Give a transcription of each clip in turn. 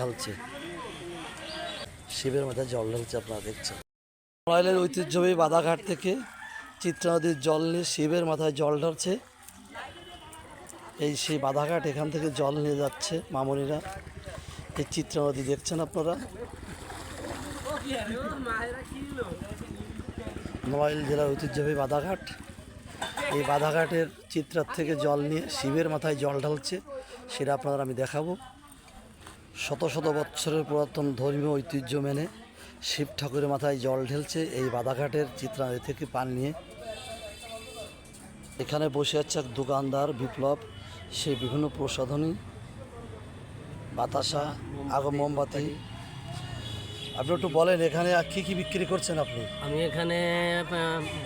ঢালছে শিবের মাথায় জল ঢালছে, আপনারা দেখছেন। নড়াইলের ঐতিহ্যবাহী বাধাঘাট থেকে চিত্রা নদীর জল নিয়ে শিবের মাথায় জল ঢালছে। এই সেই বাধাঘাট এখান থেকে জল নিয়ে যাচ্ছে মামনিরা। এই চিত্রা নদী দেখছেন আপনারা? নড়াইল জেলার ঐতিহ্যবাহী বাধাঘাট এই বাধাঘাটের চিত্রার থেকে জল নিয়ে শিবের মাথায় জল ঢালছে, সেটা আপনাদের আমি দেখাবো। শত শত বৎসরের পুরাতন ধর্মীয় ঐতিহ্য মেনে শিব ঠাকুরের মাথায় জল ঢেলছে এই বাধাঘাটের চিত্রানদী থেকে পান নিয়ে। এখানে বসে আছে এক দোকানদার বিপ্লব সে বিভিন্ন প্রসাধনী বাতাসা আগম মোমবাতি। আপনি একটু বলেন এখানে আর কী কি বিক্রি করছেন আপনি? আমি এখানে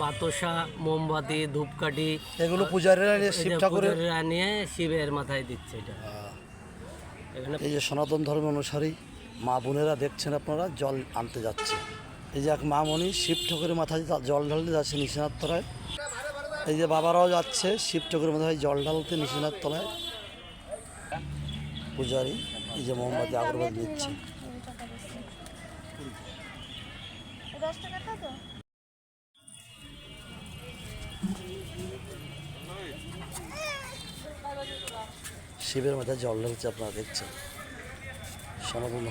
বাতাসা মোমবাতি ধূপকাঠি এগুলো পূজারীরা নিয়ে শিব ঠাকুরের? নিয়ে শিবের মাথায় দিচ্ছে এটা। এই যে সনাতন ধর্ম অনুসারী মা বোনেরা দেখছেন আপনারা, জল আনতে যাচ্ছে। এই যে এক মা মণি শিব ঠাকুরের মাথায় জল ঢালতে যাচ্ছে নিশিনাথ তলায়। এই যে বাবারাও যাচ্ছে শিব ঠাকুরের মাথায় জল ঢালতে নিশিনাথ তলায়। পূজারি, এই যে মোমবাতি আগরবাতি দিচ্ছে। টাকাটা তো শিবের মাথায় জল ঢালছে আপনারা দেখছেন। সনাতন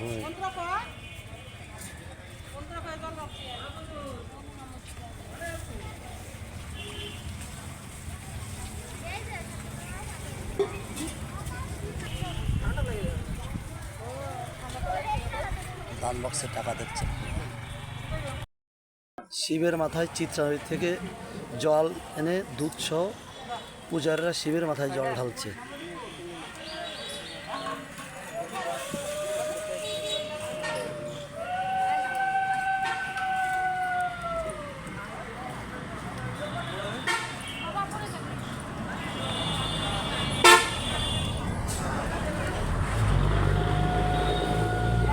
বক্সে টাকা শিবের মাথায় চিত্রানদী থেকে জল এনে দুধ সহ পূজারীরা শিবের মাথায় জল ঢালছে।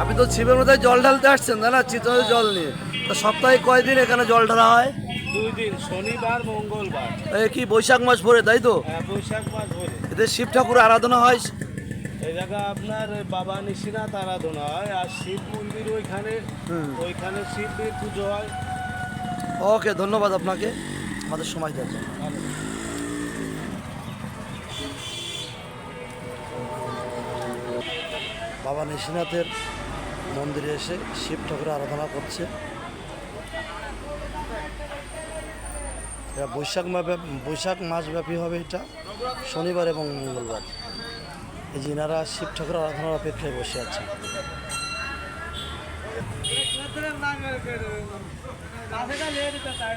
আপনি তো শিবের মাথায় জল ঢালতে আসছেন তাই না চিত্রানদী জল নিয়ে। তো সপ্তাহে কয়দিন এখানে জল ঢালা হয়? দুই দিন শনিবার মঙ্গলবার। এই কি বৈশাখ মাস ভরে তাই তো? হ্যাঁ, বৈশাখ মাস ধরে এতে শিব ঠাকুর আরাধনা হয়? এই জায়গা আপনার বাবা নিশিনাথ আরাধনা হয় আর শিব মন্দির ওইখানে ওইখানে শিবের পুজো হয়। ওকে ধন্যবাদ আপনাকে। আমাদের সময় দেওয়ার জন্য বাবা নিশিনাথের মন্দিরে এসে শিব ঠাকুরের আরাধনা করছে। বৈশাখ বৈশাখ মাসব্যাপী হবে এটা, শনিবার এবং মঙ্গলবার। এই যে এনারা শিব ঠাকুর আরাধনার অপেক্ষায় বসে আছে চাই